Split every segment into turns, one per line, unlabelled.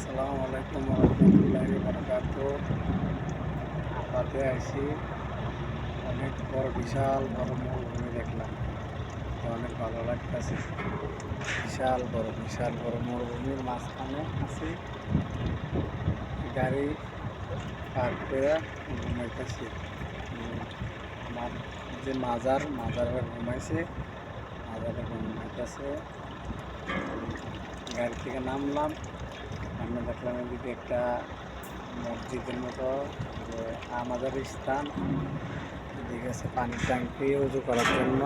আসসালামু আলাইকুম রহমতুল্লাহি বারকাত আপাতে আইসি অনেক বড় বিশাল বড় মরুভূমি দেখলাম। অনেক ভালো লাগতেছে। বিশাল বড় বিশাল বড় মরুভূমির মাঝখানে আছি। গাড়ি পার করে ঘুমাইতেছি। যে মাজার, মাজারে ঘুমাইছে। মাজারে ঘুমাইতেছে। গাড়ি থেকে নামলাম। আমরা দেখলাম এদিকে একটা মসজিদের মতো, যে আমাদের স্থান। এদিকে আছে পানির ট্যাঙ্কি উজু করার জন্য।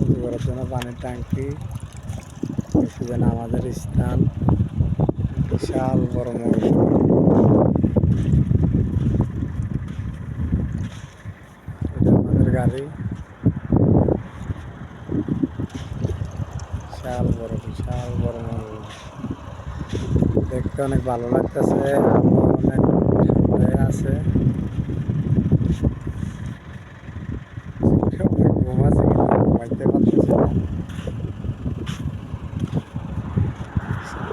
উজু করার জন্য পানির ট্যাঙ্কি। আমাদের স্থান। বিশাল বড় মরুভূমি এটা আমাদের গাড়ি বিশাল বড় বিশাল বড় মরুভূমি দেখতে অনেক ভালো লাগতেছে অনেক আছে অনেক ঘুম আছে কিন্তু ঘুমাইতে পারতেছি না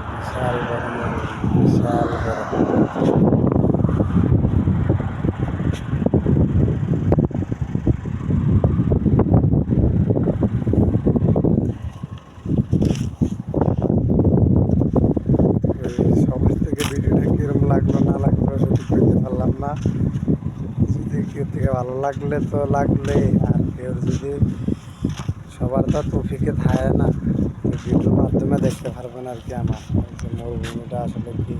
বিশাল বড় মরুভূমি বিশাল বড় এই সবার থেকে ভিডিওটা কিরম লাগল না লাগল সেটা বুঝতে পারলাম না। যদি কেউ থেকে ভালো লাগলে তো লাগলে, আর কেউ যদি সবার তো তৌফিকে থাকে না ভিডিওর মাধ্যমে দেখতে পারবেন আর কি আমার। মরুভূমিটা আসলে কি।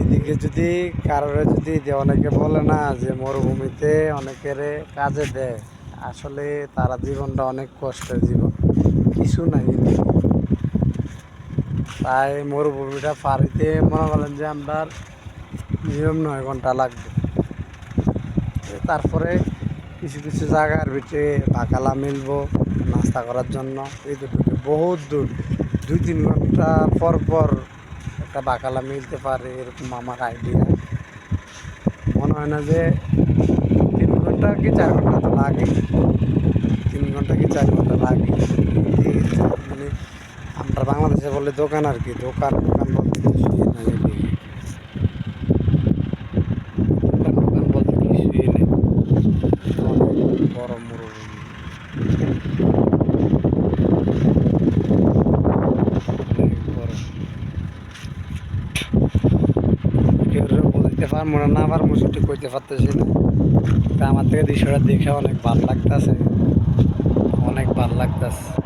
এদিকে যদি কারোর যদি অনেকে বলে না যে মরুভূমিতে অনেকের কাজে দেয়, আসলে তারা জীবনটা অনেক কষ্টের জীবন। কিছু নাই। তাই মরুভূমিটা পাড়িতে মনে করেন যে আমরা নিয়ম নয় ঘণ্টা লাগবে। তারপরে কিছু কিছু জায়গার ভিতরে বাকালা মিলবো, নাস্তা করার জন্য। এই দুটো বহুত দূর। দুই তিন ঘণ্টা পর পর একটা বাকালা মিলতে পারে, এরকম আমার আইডিয়া মনে হয় না যে তিন ঘণ্টা কি চার ঘণ্টা তো লাগে তিন ঘণ্টা কি চার ঘণ্টা লাগে বাংলাদেশে বলে দোকান আর কি, দোকান দোকান বলতে নাই এদিকে। দোকান দোকান বলতে কিছুই নেই। অনেক বড় মরুভূমি পারব না না পারব কইতে পারতেছি না। তা আমার থেকে দৃশ্যটা দেখে অনেক ভালো লাগতেছে, অনেক ভালো লাগতেছে।